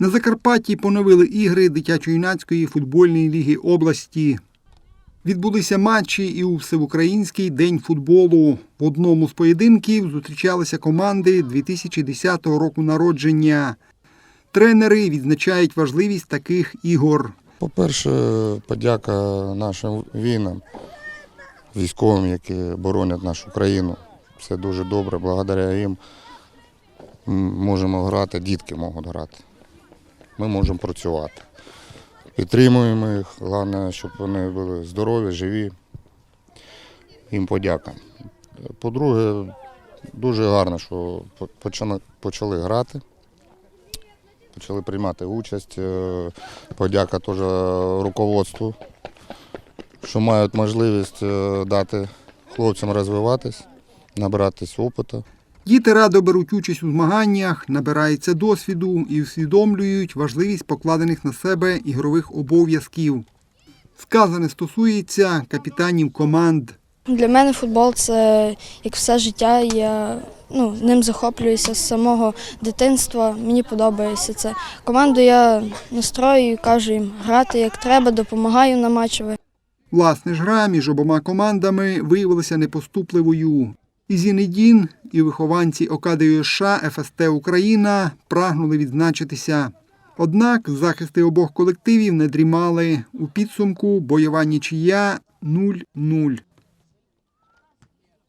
На Закарпатті поновили ігри дитячо-юнацької футбольної ліги області. Відбулися матчі і у Всеукраїнський день футболу. В одному з поєдинків зустрічалися команди 2010 року народження. Тренери відзначають важливість таких ігор. По-перше, подяка нашим воїнам, військовим, які боронять нашу країну. Це дуже добре. Благодаря їм можемо грати, дітки можуть грати. Ми можемо працювати. Підтримуємо їх. Головне, щоб вони були здорові, живі. Їм подяка. По-друге, дуже гарно, що почали- грати, почали приймати участь. Е, Подяка теж руководству, що мають можливість е, дати хлопцям розвиватись, набиратись опиту. Діти радо беруть участь у змаганнях, набираються досвіду і усвідомлюють важливість покладених на себе ігрових обов'язків. Сказане стосується капітанів команд. Для мене футбол це як все життя. Я ну, ним захоплююся з самого дитинства. Мені подобається це. Команду я настроюю, кажу їм грати як треба, допомагаю на матчеве. Власне ж гра між обома командами виявилася непоступливою. І Зінедін, і вихованці ОКДЮШ ФСТ Україна прагнули відзначитися. Однак захисти обох колективів не дрімали. У підсумку бойова нічия 0-0.